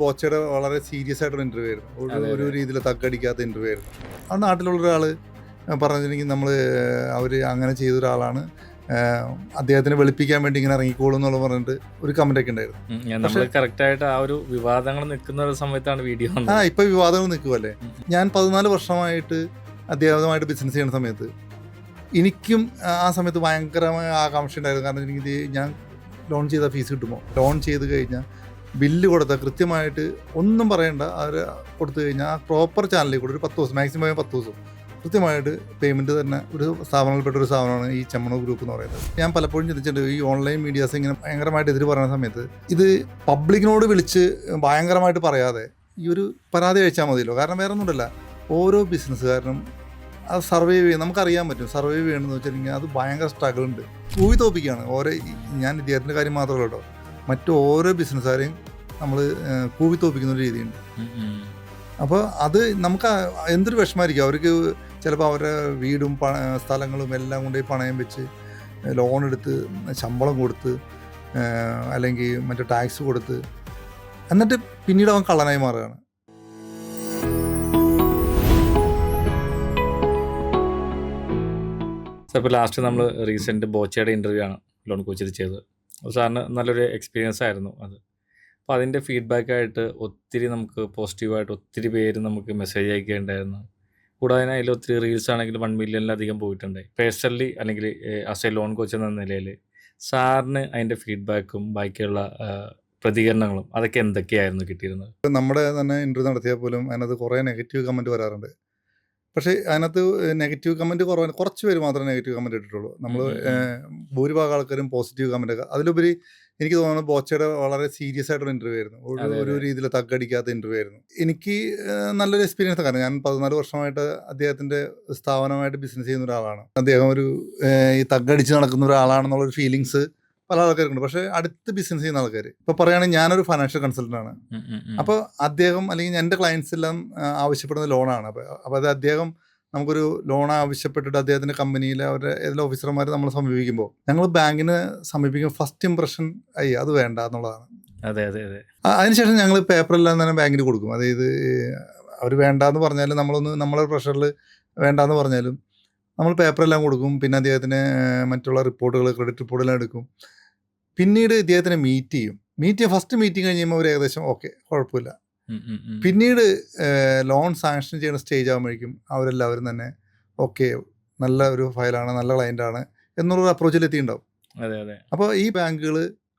ബോച്ചയുടെ വളരെ സീരിയസ് ആയിട്ടുള്ള ഇന്റർവ്യൂ ആയിരുന്നു. ഒരു ഒരു രീതിയിൽ തക്കടിക്കാത്ത ഇന്റർവ്യൂ ആയിരുന്നു. ആ നാട്ടിലുള്ള ഒരാൾ പറഞ്ഞിട്ടുണ്ടെങ്കിൽ നമ്മൾ അവർ അങ്ങനെ ചെയ്ത ഒരാളാണ്. അദ്ദേഹത്തിന് വെളുപ്പിക്കാൻ വേണ്ടി ഇങ്ങനെ ഇറങ്ങിക്കോളും എന്നുള്ള പറഞ്ഞിട്ട് ഒരു കമന്റ് ഒക്കെ ഉണ്ടായിരുന്നു. നമ്മൾ കറക്റ്റ് ആയിട്ട് ആ ഒരു വിവാദങ്ങൾ നിൽക്കുന്ന ഒരു സമയത്താണ് വീഡിയോ ആ ഇപ്പൊ വിവാദങ്ങൾ നിൽക്കുമല്ലേ ഞാൻ പതിനാല് വർഷമായിട്ട് അദ്ദേഹവുമായിട്ട് ബിസിനസ് ചെയ്യുന്ന സമയത്ത് എനിക്കും ആ സമയത്ത് ഭയങ്കരമായ ആകാംക്ഷ ഉണ്ടായിരുന്നു. കാരണം എനിക്ക് ഞാൻ ലോൺ ചെയ്ത ഫീസ് കിട്ടുമോ? ലോൺ ചെയ്ത് കഴിഞ്ഞാൽ ബില്ല് കൊടുത്താൽ കൃത്യമായിട്ട് ഒന്നും പറയണ്ട. അവർ കൊടുത്തു കഴിഞ്ഞാൽ ആ പ്രോപ്പർ ചാനലിൽ കൂടെ ഒരു പത്ത് ദിവസം മാക്സിമം പത്ത് ദിവസം കൃത്യമായിട്ട് പേയ്മെന്റ് തന്നെ ഒരു സ്ഥാപനങ്ങളിൽപ്പെട്ട ഒരു സ്ഥാപനമാണ് ഈ ചെമ്മണൂർ ഗ്രൂപ്പ് എന്ന് പറയുന്നത്. ഞാൻ പലപ്പോഴും ചിന്തിച്ചിട്ടുണ്ട് ഈ ഓൺലൈൻ മീഡിയാസ് ഇങ്ങനെ ഭയങ്കരമായിട്ട് എതിര് പറയുന്ന സമയത്ത് ഇത് പബ്ലിക്കിനോട് വിളിച്ച് ഭയങ്കരമായിട്ട് പറയാതെ ഈ ഒരു പരാതി അയച്ചാൽ മതിയല്ലോ. കാരണം വേറെ ഒന്നുമില്ല. ഓരോ ബിസിനസ്സുകാരനും അത് സർവൈവ് ചെയ്യാൻ നമുക്കറിയാൻ പറ്റും. സർവൈവ് ചെയ്യണമെന്ന് വെച്ചിട്ടുണ്ടെങ്കിൽ അത് ഭയങ്കര സ്ട്രഗിൾ ഉണ്ട്. കൂവി തോപ്പിക്കുകയാണ് ഓരോ ഞാൻ ഇദ്ദേഹത്തിന്റെ കാര്യം മാത്രമല്ല കേട്ടോ. മറ്റു ഓരോ ബിസിനസ്സുകാരെയും നമ്മൾ കൂവി തോപ്പിക്കുന്ന ഒരു രീതിയുണ്ട്. അപ്പോൾ അത് നമുക്ക് എന്തൊരു വിഷമായിരിക്കും അവർക്ക് ചിലപ്പോൾ അവരുടെ വീടും സ്ഥലങ്ങളും എല്ലാം കൊണ്ടുപോയി പണയം വെച്ച് ലോൺ എടുത്ത് ശമ്പളം കൊടുത്ത് അല്ലെങ്കിൽ മറ്റേ ടാക്സ് കൊടുത്ത് എന്നിട്ട് പിന്നീട് അവൻ കള്ളനായി മാറുകയാണ്. ഇപ്പോൾ ലാസ്റ്റ് നമ്മൾ റീസെന്റ് ബോച്ചയുടെ ഇന്റർവ്യൂ ആണ് ലോൺ കോച്ചിൽ ചെയ്തത്. അപ്പോൾ സാറിന് നല്ലൊരു എക്സ്പീരിയൻസ് ആയിരുന്നു അത്. അപ്പോൾ അതിന്റെ ഫീഡ്ബാക്കായിട്ട് ഒത്തിരി നമുക്ക് പോസിറ്റീവായിട്ട് ഒത്തിരി പേര് നമുക്ക് മെസ്സേജ് അയക്കുകയുണ്ടായിരുന്നു കൂടാതെ അതിൽ ഒത്തിരി റീൽസ് ആണെങ്കിൽ വൺ മില്യണിലധികം പോയിട്ടുണ്ട്. പേഴ്സണലി അല്ലെങ്കിൽ ആസ് എ ലോൺ കോച്ച് എന്ന നിലയിൽ സാറിന് അതിന്റെ ഫീഡ്ബാക്കും ബാക്കിയുള്ള പ്രതികരണങ്ങളും അതൊക്കെ എന്തൊക്കെയായിരുന്നു കിട്ടിയിരുന്നത്? നമ്മുടെ തന്നെ ഇന്റർവ്യൂ നടത്തിയാൽ പോലും അതിനകത്ത് കുറേ നെഗറ്റീവ് കമന്റ് വരാറുണ്ട്. പക്ഷേ അതിനകത്ത് നെഗറ്റീവ് കമന്റ് കുറവാണ് കുറച്ച് പേര് മാത്രമേ നെഗറ്റീവ് കമന്റ് ഇട്ടിട്ടുള്ളൂ. നമ്മൾ ഭൂരിഭാഗം ആൾക്കാരും പോസിറ്റീവ് കമന്റ് ഒക്കെ. അതിലുപരി എനിക്ക് തോന്നുന്നു ബോച്ചയുടെ വളരെ സീരിയസ് ആയിട്ടുള്ള ഇന്റർവ്യൂ ആയിരുന്നു. ഒരു ഒരു. രീതിയിൽ തക്കടിക്കാത്ത ഇന്റർവ്യൂ ആയിരുന്നു. എനിക്ക് നല്ലൊരു എക്സ്പീരിയൻസ് കാരണം ഞാൻ പതിനാല് വർഷമായിട്ട് അദ്ദേഹത്തിന്റെ സ്ഥാപനമായിട്ട് ബിസിനസ് ചെയ്യുന്ന ഒരാളാണ്. അദ്ദേഹം ഒരു ഈ തക്കടിച്ച് നടക്കുന്ന ഒരാളാണെന്നുള്ളൊരു ഫീലിങ്സ് പല ആൾക്കാർക്കുണ്ട്. പക്ഷെ അടുത്ത് ബിസിനസ് ചെയ്യുന്ന ആൾക്കാർ ഇപ്പൊ പറയുകയാണെങ്കിൽ ഞാനൊരു ഫൈനാൻഷ്യൽ കൺസൾട്ടന്റ് ആണ്. അപ്പോൾ അദ്ദേഹം അല്ലെങ്കിൽ എന്റെ ക്ലയൻസ് എല്ലാം ആവശ്യപ്പെടുന്ന ലോണാണ് അപ്പോൾ അപ്പോൾ അത് അദ്ദേഹം നമുക്കൊരു ലോൺ ആവശ്യപ്പെട്ടിട്ട് അദ്ദേഹത്തിന്റെ കമ്പനിയിലെ അവരുടെ ഏതെങ്കിലും ഓഫീസർമാർ നമ്മളെ സമീപിക്കുമ്പോൾ ഞങ്ങൾ ബാങ്കിനെ സമീപിക്കുമ്പോൾ ഫസ്റ്റ് ഇംപ്രഷൻ അയ്യ അത് വേണ്ട എന്നുള്ളതാണ്. അതെ അതെ അതെ. അതിനുശേഷം ഞങ്ങൾ പേപ്പറെല്ലാം തന്നെ ബാങ്കിന് കൊടുക്കും. അതായത് അവർ വേണ്ടാന്ന് പറഞ്ഞാലും നമ്മളൊന്ന് നമ്മളെ പ്രഷറിൽ വേണ്ടാന്ന് പറഞ്ഞാലും നമ്മൾ പേപ്പറെല്ലാം കൊടുക്കും. പിന്നെ അദ്ദേഹത്തിന് മറ്റുള്ള റിപ്പോർട്ടുകൾ ക്രെഡിറ്റ് റിപ്പോർട്ടെല്ലാം എടുക്കും. പിന്നീട് ഇദ്ദേഹത്തിനെ മീറ്റ് ചെയ്യും. മീറ്റ് ചെയ്യാൻ ഫസ്റ്റ് മീറ്റിംഗ് കഴിയുമ്പോൾ അവർ ഏകദേശം ഓക്കെ കുഴപ്പമില്ല. പിന്നീട് ലോൺ സാങ്ഷൻ ചെയ്യുന്ന സ്റ്റേജ് ആകുമ്പോഴേക്കും അവരെല്ലാവരും തന്നെ ഓക്കെ നല്ല ഒരു ഫയലാണ് നല്ല ക്ലയന്റാണ് എന്നുള്ളൊരു അപ്രോച്ചിൽ എത്തിയിട്ടുണ്ടാവും. അതെ അതെ. അപ്പോൾ ഈ ബാങ്കുകൾ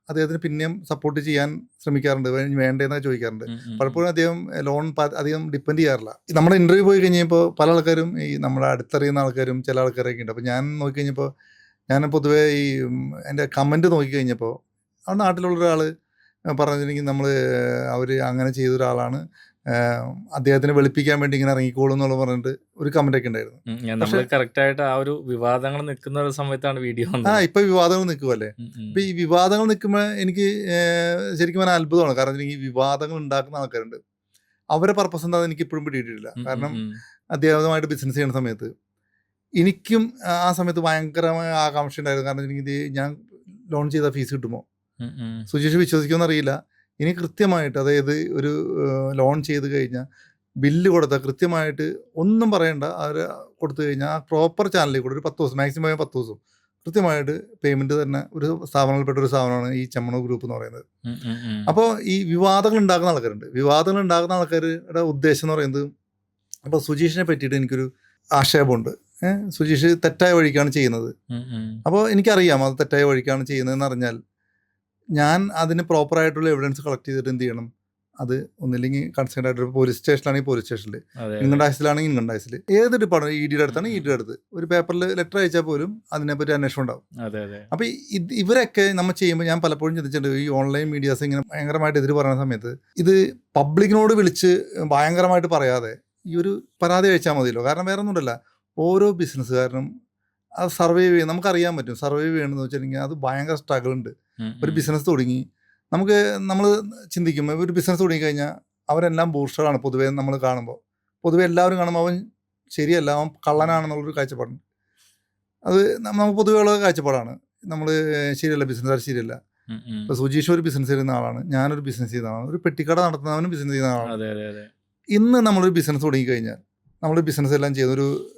അദ്ദേഹത്തിന് പിന്നെയും സപ്പോർട്ട് ചെയ്യാൻ ശ്രമിക്കാറുണ്ട് വേണ്ടതെന്നൊക്കെ ചോദിക്കാറുണ്ട്. പലപ്പോഴും അദ്ദേഹം ലോൺ അധികം ഡിപ്പെൻഡ് ചെയ്യാറില്ല. നമ്മുടെ ഇന്റർവ്യൂ പോയി കഴിഞ്ഞപ്പോൾ പല ആൾക്കാരും ഈ നമ്മുടെ അടുത്തറിയുന്ന ആൾക്കാരും ചില ആൾക്കാരൊക്കെ ഉണ്ട്. അപ്പോൾ ഞാൻ നോക്കി കഴിഞ്ഞപ്പോൾ ഞാൻ പൊതുവേ ഈ എന്റെ കമന്റ് നോക്കി കഴിഞ്ഞപ്പോൾ ആ നാട്ടിലുള്ള ഒരാൾ പറഞ്ഞിട്ടുണ്ടെങ്കിൽ നമ്മൾ അവർ അങ്ങനെ ചെയ്ത ഒരാളാണ് അദ്ദേഹത്തിനെ വെളുപ്പിക്കാൻ വേണ്ടി ഇങ്ങനെ ഇറങ്ങിക്കോളും എന്നുള്ളത് പറഞ്ഞിട്ട് ഒരു കമന്റ് ഒക്കെ ഉണ്ടായിരുന്നു. കറക്റ്റ് ആയിട്ട് ആ ഒരു വിവാദങ്ങൾ നിൽക്കുന്ന ഒരു സമയത്താണ് വീഡിയോ ആ ഇപ്പം വിവാദങ്ങൾ നിൽക്കുമല്ലേ ഉം. ഈ വിവാദങ്ങൾ നിൽക്കുമ്പോൾ എനിക്ക് ശരിക്കും പറഞ്ഞാൽ അത്ഭുതമാണ്. കാരണം ഈ വിവാദങ്ങൾ ഉണ്ടാക്കുന്ന ആൾക്കാരുണ്ട്. അവരെ പർപ്പസ് എന്താണെന്ന് എനിക്ക് ഇപ്പോഴും പിടിയിട്ടില്ല കാരണം അദ്ദേഹമായിട്ട്. ബിസിനസ് ചെയ്യുന്ന സമയത്ത് എനിക്കും ആ സമയത്ത് ഭയങ്കരമായ ആകാംക്ഷ ഉണ്ടായിരുന്നു. കാരണം എനിക്ക് ഇത് ഞാൻ ലോൺ ചെയ്ത ഫീസ് കിട്ടുമോ. സുജീഷ് വിശ്വസിക്കുമെന്ന് അറിയില്ല ഇനി കൃത്യമായിട്ട് അതായത് ഒരു ലോൺ ചെയ്ത് കഴിഞ്ഞാൽ ബില്ല് കൊടുത്താൽ കൃത്യമായിട്ട് ഒന്നും പറയണ്ട. അവർ കൊടുത്തു കഴിഞ്ഞാൽ ആ പ്രോപ്പർ ചാനലിൽ കൂടെ ഒരു പത്ത് ദിവസം മാക്സിമം പത്ത് ദിവസം കൃത്യമായിട്ട് പേയ്മെന്റ് തന്നെ ഒരു സ്ഥാപനത്തിൽപ്പെട്ട ഒരു സ്ഥാപനമാണ് ഈ ചമ്മണോ ഗ്രൂപ്പ് എന്ന് പറയുന്നത്. അപ്പോൾ ഈ വിവാദങ്ങൾ ഉണ്ടാക്കുന്ന ആൾക്കാരുണ്ട്. വിവാദങ്ങൾ ഉണ്ടാക്കുന്ന ആൾക്കാരുടെ ഉദ്ദേശം എന്ന് പറയുന്നത് അപ്പോൾ സുജീഷിനെ പറ്റിയിട്ട് എനിക്കൊരു ആക്ഷേപമുണ്ട്. സുജീഷ് തെറ്റായ വഴിക്കാണ് ചെയ്യുന്നത്. അപ്പോൾ എനിക്കറിയാം അത് തെറ്റായ വഴിക്കാണ് ചെയ്യുന്നതെന്ന് അറിഞ്ഞാൽ ഞാൻ അതിന് പ്രോപ്പറായിട്ടുള്ള എവിഡൻസ് കളക്ട് ചെയ്തിട്ട് എന്ത് ചെയ്യണം? അത് ഒന്നില്ലെങ്കിൽ കൺസേൺ ആയിട്ട് പോലീസ് സ്റ്റേഷനിലാണെങ്കിൽ പോലീസ് സ്റ്റേഷനിൽ ഇൻകം ടാക്സിലാണെങ്കിൽ ഇൻകം ടാക്സിൽ ഏത് ഡിപ്പാർട്ട്മെന്റ് ഇ ഡിയുടെ അടുത്താണ് ഇ ഡിയുടെ അടുത്ത്. ഒരു പേപ്പറിൽ ലെറ്റർ അയച്ചാൽ പോലും അതിനെപ്പറ്റി അന്വേഷണം ഉണ്ടാവും. അപ്പോൾ ഇത് ഇവരൊക്കെ നമ്മൾ ചെയ്യുമ്പോൾ ഞാൻ പലപ്പോഴും ചിന്തിച്ചിട്ടുണ്ട് ഈ ഓൺലൈൻ മീഡിയാസ് ഇങ്ങനെ ഭയങ്കരമായിട്ട് എതിര് പറയുന്ന സമയത്ത് ഇത് പബ്ലിക്കിനോട് വിളിച്ച് ഭയങ്കരമായിട്ട് പറയാതെ ഈ ഒരു പരാതി അയച്ചാൽ മതിയല്ലോ. കാരണം വേറെ ഒന്നുമില്ല ഓരോ ബിസിനസ്സുകാരനും അത് സർവൈവ് ചെയ്യും നമുക്കറിയാൻ പറ്റും. സർവൈവ് ചെയ്യണമെന്ന് വെച്ചിട്ടുണ്ടെങ്കിൽ അത് ഭയങ്കര സ്ട്രഗിൾ ഉണ്ട്. ഒരു. ബിസിനസ് തുടങ്ങി. നമുക്ക് നമ്മൾ ചിന്തിക്കും ഒരു ബിസിനസ് തുടങ്ങിക്കഴിഞ്ഞാൽ അവരെല്ലാം ബൂസ്റ്ററാണ് പൊതുവേ നമ്മൾ കാണുമ്പോൾ. പൊതുവെ എല്ലാവരും കാണുമ്പോൾ അവൻ ശരിയല്ല അവൻ കള്ളനാണെന്നുള്ളൊരു കാഴ്ചപ്പാടുണ്ട്. അത് നമുക്ക് പൊതുവെ ഉള്ള കാഴ്ചപ്പാടാണ്. നമ്മൾ ശരിയല്ല ബിസിനസ്സുകാർ ശരിയല്ല. ഇപ്പൊ. സുജീഷ് ഒരു ബിസിനസ് ചെയ്യുന്ന ആളാണ് ഞാനൊരു ബിസിനസ് ചെയ്യുന്ന ആളാണ് ഒരു പെട്ടിക്കട നടത്തുന്നവനും ബിസിനസ് ചെയ്യുന്ന ആളാണ്. ഇന്ന് നമ്മളൊരു ബിസിനസ് തുടങ്ങിക്കഴിഞ്ഞാൽ നമ്മൾ ബിസിനസ് എല്ലാം ചെയ്യുന്ന ഒരു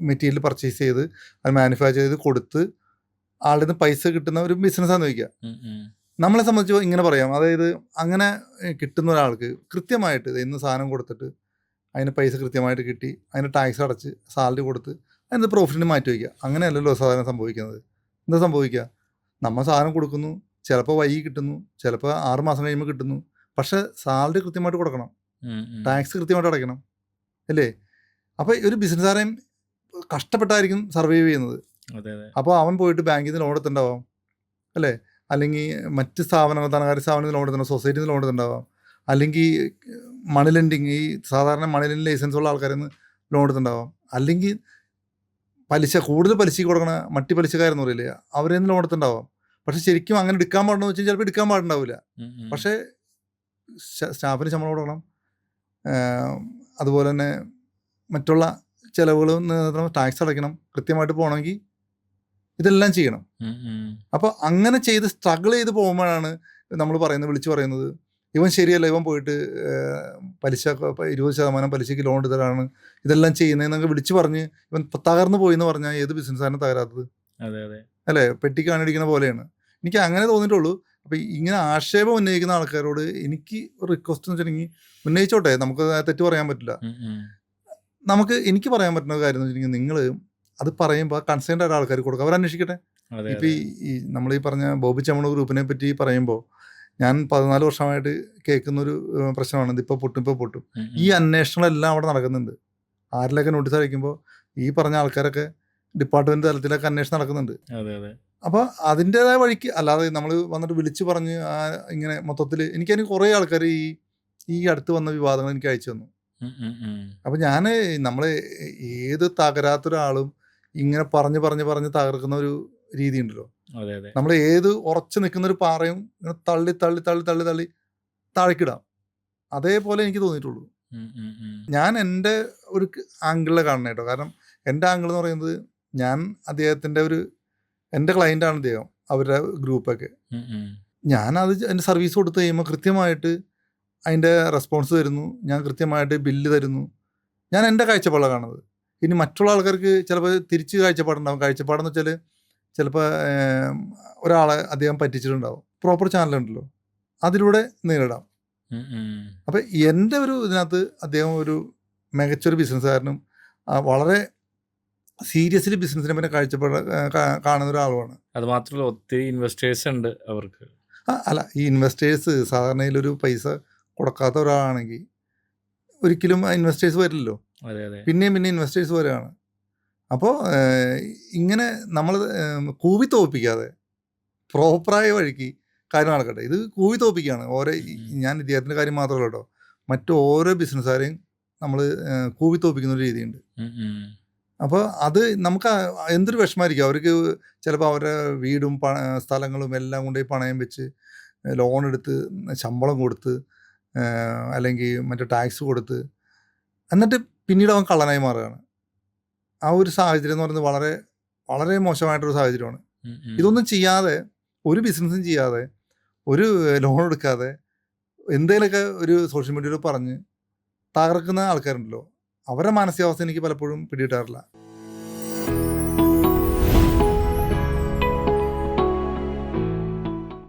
മെറ്റീരിയൽ പർച്ചേസ് ചെയ്ത് അത് മാനുഫാക്ചർ ചെയ്ത് കൊടുത്ത് ആളുടെ നിന്ന് പൈസ കിട്ടുന്ന ഒരു ബിസിനസ്സാന്ന് ചോദിക്കുക. നമ്മളെ സംബന്ധിച്ച് ഇങ്ങനെ പറയാം. അതായത് അങ്ങനെ കിട്ടുന്ന ഒരാൾക്ക് കൃത്യമായിട്ട് ഇന്ന് സാധനം കൊടുത്തിട്ട് അതിന് പൈസ കൃത്യമായിട്ട് കിട്ടി അതിന് ടാക്സ് അടച്ച് സാലറി കൊടുത്ത് അതിന് പ്രോഫിറ്റിന് മാറ്റി വയ്ക്കുക. അങ്ങനെയല്ലല്ലോ സാധനം സംഭവിക്കുന്നത്. എന്താ സംഭവിക്കുക? നമ്മൾ സാധനം കൊടുക്കുന്നു ചിലപ്പോൾ വൈകി കിട്ടുന്നു ചിലപ്പോൾ ആറ് മാസം കഴിയുമ്പോൾ കിട്ടുന്നു. പക്ഷെ സാലറി കൃത്യമായിട്ട് കൊടുക്കണം. ടാക്സ് കൃത്യമായിട്ട് അടയ്ക്കണം. അല്ലേ? അപ്പോൾ ഒരു ബിസിനസ്സുകാരൻ കഷ്ടപ്പെട്ടായിരിക്കും സർവൈവ് ചെയ്യുന്നത്. അപ്പോൾ അവൻ പോയിട്ട് ബാങ്കിൽ നിന്ന് ലോൺ എടുത്തിട്ടുണ്ടാവാം. അല്ലേ? അല്ലെങ്കിൽ മറ്റ് സ്ഥാപനങ്ങൾ ധനകാര്യ സ്ഥാപനത്തിൽ ലോൺ എടുത്തിട്ടുണ്ടാവും സൊസൈറ്റിയിൽ നിന്ന് ലോൺ എടുത്തിട്ടുണ്ടാവാം. അല്ലെങ്കിൽ മണി ലെൻഡിങ് ഈ സാധാരണ മണി ലെൻഡിങ് ലൈസൻസ് ഉള്ള ആൾക്കാരിൽ നിന്ന് ലോൺ എടുത്തിട്ടുണ്ടാവാം. അല്ലെങ്കിൽ പലിശ കൂടുതൽ പലിശ കൊടുക്കണ മട്ടി പലിശക്കാരെന്ന് പറയില്ലേ അവരെ നിന്ന് ലോൺ എടുത്തിട്ടുണ്ടാവാം. പക്ഷെ ശരിക്കും അങ്ങനെ എടുക്കാൻ പാടുണ്ടോ വെച്ചാൽ ചിലപ്പോൾ എടുക്കാൻ പാടുണ്ടാവില്ല. പക്ഷേ സ്റ്റ- സ്റ്റാഫിന് ശമ്പളം കൊടുക്കണം. അതുപോലെ തന്നെ മറ്റുള്ള ചിലവുകൾ ടാക്സ് അടയ്ക്കണം കൃത്യമായിട്ട് പോകണമെങ്കിൽ ഇതെല്ലാം ചെയ്യണം. അപ്പോൾ അങ്ങനെ ചെയ്ത് സ്ട്രഗിൾ ചെയ്ത് പോകുമ്പോഴാണ് നമ്മൾ പറയുന്നത് വിളിച്ചു പറയുന്നത് ഇവൻ ശരിയല്ല ഇവൻ പോയിട്ട് പലിശ ഇരുപത് ശതമാനം പലിശയ്ക്ക് ലോൺ എടുത്തതാണ് ഇതെല്ലാം ചെയ്യുന്നതെന്നൊക്കെ വിളിച്ചു പറഞ്ഞ് ഇവൻ തകർന്നു പോയി എന്ന് പറഞ്ഞാൽ ഏത് ബിസിനസ്സാണ് തകരാത്തത്? അല്ലേ? പെട്ടി കാണിടിക്കുന്ന പോലെയാണ്. എനിക്ക് അങ്ങനെ തോന്നിയിട്ടുള്ളൂ. അപ്പോൾ ഇങ്ങനെ ആക്ഷേപം ഉന്നയിക്കുന്ന ആൾക്കാരോട് എനിക്ക് റിക്വസ്റ്റ് എന്ന് വെച്ചിട്ടുണ്ടെങ്കിൽ ഉന്നയിച്ചോട്ടെ നമുക്ക് തെറ്റ് പറയാൻ പറ്റില്ല. നമുക്ക് എനിക്ക് പറയാൻ പറ്റുന്ന കാര്യം എന്ന് വെച്ചിട്ടുണ്ടെങ്കിൽ നിങ്ങൾ അത് പറയുമ്പോൾ കൺസേൺഡ് ആയിട്ട് ആൾക്കാർ കൊടുക്കുക അവർ അന്വേഷിക്കട്ടെ. ഇപ്പം ഈ നമ്മൾ ഈ പറഞ്ഞ ബോബി ചമ്മണ ഗ്രൂപ്പിനെ പറ്റി പറയുമ്പോൾ ഞാൻ പതിനാല് വർഷമായിട്ട് കേൾക്കുന്നൊരു ഒരു പ്രശ്നമാണ്. ഇതിപ്പോൾ പൊട്ടും ഇപ്പോൾ പൊട്ടും. ഈ. അന്വേഷണങ്ങളെല്ലാം അവിടെ നടക്കുന്നുണ്ട്. ആരിലൊക്കെ നോട്ടീസ് അയക്കുമ്പോൾ ഈ പറഞ്ഞ ആൾക്കാരൊക്കെ ഡിപ്പാർട്ട്മെന്റ് തലത്തിലൊക്കെ അന്വേഷണം നടക്കുന്നുണ്ട്. അപ്പോൾ അതിന്റെതായ വഴിക്ക് അല്ലാതെ നമ്മൾ വന്നിട്ട് വിളിച്ചു പറഞ്ഞ് ഇങ്ങനെ മൊത്തത്തിൽ എനിക്കതിന് കുറേ ആൾക്കാർ ഈ ഈ അടുത്ത് വന്ന വിവാദങ്ങൾ എനിക്ക് അയച്ചു തന്നു. ഉം, ഞാൻ നമ്മൾ അപ്പോൾ ഞാൻ നമ്മൾ ഏത് തകരാത്തൊരാളും ഇങ്ങനെ പറഞ്ഞ് പറഞ്ഞ് പറഞ്ഞ് തകർക്കുന്ന ഒരു രീതി ഉണ്ടല്ലോ നമ്മൾ ഏത് ഉറച്ചു നിൽക്കുന്ന ഒരു പാറയും ഇങ്ങനെ തള്ളി തള്ളി തള്ളി തള്ളി തള്ളി താഴേക്കിടാം. അതേപോലെ എനിക്ക് തോന്നിയിട്ടുള്ളൂ. ഞാൻ എന്റെ ഒരു ആംഗിളിലെ കാണണം കേട്ടോ. കാരണം എന്റെ ആംഗിൾ എന്ന് പറയുന്നത് ഞാൻ അദ്ദേഹത്തിന്റെ ഒരു എന്റെ ക്ലയന്റാണ് അദ്ദേഹം അവരുടെ ഗ്രൂപ്പൊക്കെ. ഞാൻ അത് എന്റെ സർവീസ് കൊടുത്തു കഴിയുമ്പോൾ കൃത്യമായിട്ട് അതിന്റെ റെസ്പോൺസ് തരുന്നു. ഞാൻ കൃത്യമായിട്ട് ബില്ല് തരുന്നു. ഞാൻ എന്റെ കാഴ്ചപ്പാടാണ് കാണുന്നത്. ഇനി മറ്റുള്ള ആൾക്കാർക്ക് ചിലപ്പോൾ തിരിച്ച് കാഴ്ചപ്പാടുണ്ടാവും. കാഴ്ചപ്പാടെന്ന് വെച്ചാൽ ചിലപ്പോൾ ഒരാളെ അദ്ദേഹം പറ്റിച്ചിട്ടുണ്ടാവും. പ്രോപ്പർ ചാനലുണ്ടല്ലോ അതിലൂടെ നേരിടാം. അപ്പം എന്റെ ഒരു ഇതിനകത്ത് അദ്ദേഹം ഒരു മികച്ചൊരു ബിസിനസ്സുകാരനും വളരെ സീരിയസ്ലി ബിസിനസ്സിനെ പിന്നെ കാഴ്ചപ്പാട് കാണുന്ന ഒരാളുമാണ്. അത് മാത്രമല്ല ഒത്തിരി ഇൻവെസ്റ്റേഴ്സ് ഉണ്ട് അവർക്ക്. അല്ല ഈ ഇൻവെസ്റ്റേഴ്സ് സാധാരണയിലൊരു പൈസ കൊടുക്കാത്ത ഒരാളാണെങ്കിൽ ഒരിക്കലും ഇൻവെസ്റ്റേഴ്സ് വരില്ലല്ലോ. പിന്നെയും പിന്നെ ഇൻവെസ്റ്റേഴ്സ് വരികയാണ് അപ്പോൾ ഇങ്ങനെ നമ്മൾ കൂവി തോപ്പിക്കാതെ പ്രോപ്പറായ വഴിക്ക് കാര്യം നടക്കട്ടെ. ഇത് കൂവി തോപ്പിക്കുകയാണ് ഓരോ ഞാൻ ഇദ്ദേഹത്തിന്റെ കാര്യം മാത്രമല്ല കേട്ടോ. മറ്റു ഓരോ ബിസിനസ്സുകാരെയും നമ്മൾ കൂവി തോപ്പിക്കുന്ന ഒരു രീതിയുണ്ട്. അപ്പോൾ അത് നമുക്ക് എന്തൊരു വിഷമമായിരിക്കും. അവർക്ക് ചിലപ്പോൾ അവരുടെ വീടും സ്ഥലങ്ങളും എല്ലാം കൊണ്ടുപോയി പണയം വെച്ച് ലോൺ എടുത്ത് ശമ്പളം കൊടുത്ത് അല്ലെങ്കിൽ മറ്റു ടാക്സ് കൊടുത്ത്. എന്നിട്ട് പിന്നീട് അവൻ കള്ളനായി മാറുകയാണ്. ആ ഒരു സാഹചര്യം എന്ന് പറയുന്നത് വളരെ വളരെ മോശമായിട്ടൊരു സാഹചര്യമാണ്. ഇതൊന്നും ചെയ്യാതെ ഒരു ബിസിനസ്സും ചെയ്യാതെ ഒരു ലോൺ എടുക്കാതെ എന്തെങ്കിലുമൊക്കെ ഒരു സോഷ്യൽ മീഡിയയിൽ പറഞ്ഞ് തകർക്കുന്ന ആൾക്കാരുണ്ടല്ലോ. അവരുടെ മാനസികാവസ്ഥ എനിക്ക് പലപ്പോഴും പിടികിട്ടാറില്ല.